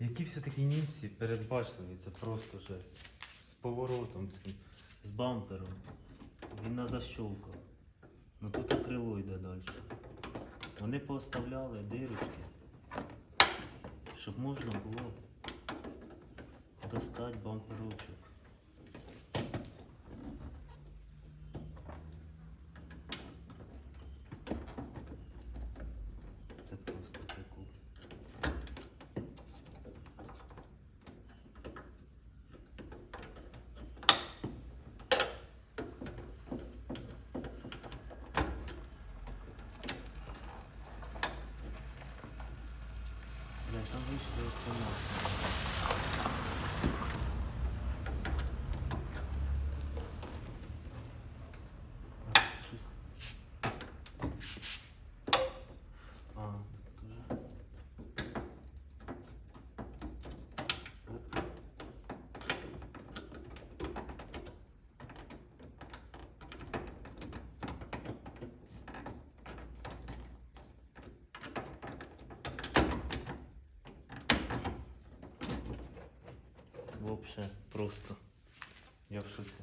Які все-таки німці передбачливі, це просто жесть. З поворотом цим, з бампером. Він на защолках. Ну тут і крило йде далі. Вони поставляли дирочки, щоб можна було достати бамперочок. Це просто прикол. Бля, там вийшло автомат. Вообще просто. Я в шоці.